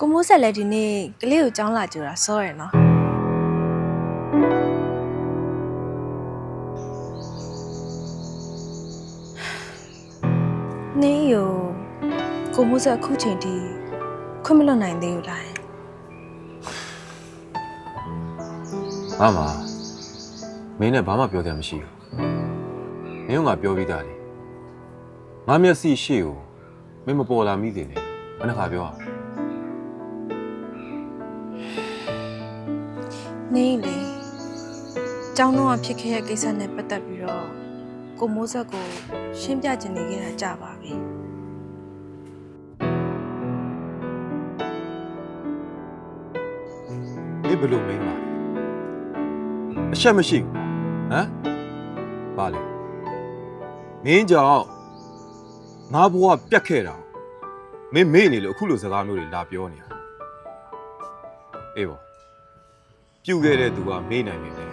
ကိုမိုးဆက်လည်းဒီနေ့ကလေးကိုကြောင်းလာကြတာစောရယ်နော်နင်းယောကိုမိုးဆက်အခုချိန်ထိခွင့်မလွတ်နိုင်သေးဘူးလားငါမှမင်းနဲ့ဘာမှပြောတယ်မရှိဘူးမင်းကငါပြောပြီးသားလေငါမျက်စိရှေ့ကိုမင်းမပေါ်လာမိသေးနဲ့ဘယ်နှခါပြောอ่ะ နင်းလေကြောင်းတော့ဖြစ်ခဲ့တဲ့ကိစ္စနဲ့ပတ်သက်ပြီးတော့ကိုမိုးဆက်ကိုရှင်းပြချင်နေခဲ့တာကြာပါပြီမင်းဘယ်လိုမင်းပါလဲအရှက်မရှိဘူးဟမ်ပါလေမင်းကြောင့်ငါဘဝပြတ်ခဲ့တာမင်းမေ့နေလို့အခုလိုစကားမျိုးတွေလာပြောနေတာအေးပေါ့ ပြုတ်ခဲ့တဲ့သူကမေ့နိုင်နေတယ်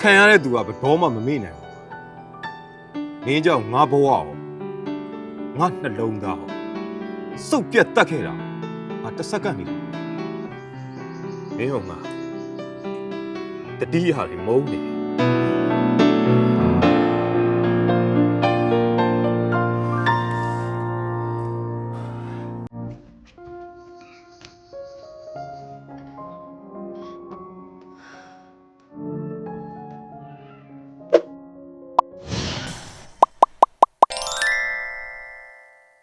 ခံရတဲ့သူကဘယ်တော့မှမမေ့နိုင်ဘူးမင်းကြောင့်ငါဘဝရောငါနှလုံးသားရောစုပ်ပြတ်တတ်ခဲ့တာငါတစ်စက္ကန့်နေလို့မင်းဟောငါတတိယဟာလေမုန်းနေ